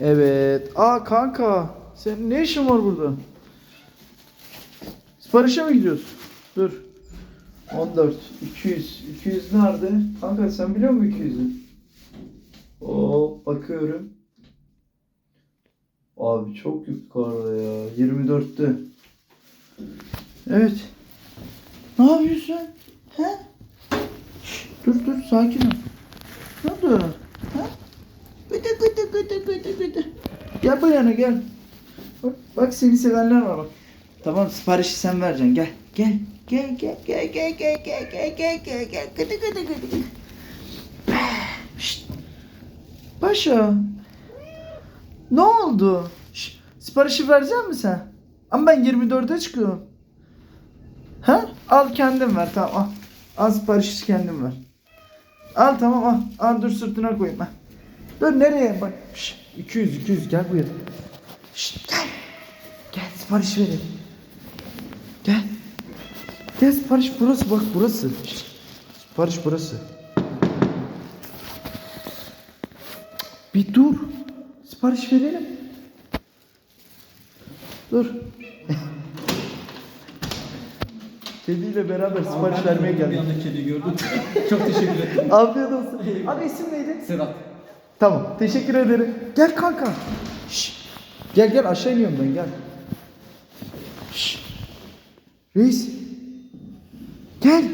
Evet. Aa kanka. Senin ne işin var burada? Siparişe mi gidiyorsun? Dur. 14, 200. 200 nerede? Kanka sen biliyor musun 200'ü? Oo bakıyorum. Abi çok yukarıda ya. 24'te. Evet. Ne yapıyorsun? He? Dur dur sakin ol. Ne oldu? Ha? Gıdı gıdı gıdı gıdı gıdı. Gel bu yana gel. Bak, bak seni sevenler var bak. Tamam siparişi sen vereceksin gel. Gel. Gel gel gel gel gel gel gel gel gel gel gıdı gıdı gıdı. Şşt. Paşa. Ne oldu? Şş, siparişi verecek misin sen? Ama ben 24'e çıkıyorum. Ha? Al kendin ver tamam al. Al siparişi kendin ver. Al tamam al. Al dur sırtına koyayım ha. Dur nereye bak. Şş, 200 200 gel buraya. Şşt, gel. Gel sipariş verelim. Gel. Gel sipariş burası bak burası. Şşt, sipariş burası. Bir dur. Sipariş verelim. Dur. Kediyle beraber sipariş vermeye Bir geldik. anda kediyi gördüm. Çok teşekkür ederim. Afiyet olsun. Abi isim neydi? Sedat. Tamam. Teşekkür ederim. Gel kanka. Şş. Gel gel aşağı iniyorum ben gel. Şş. Reis. Gel.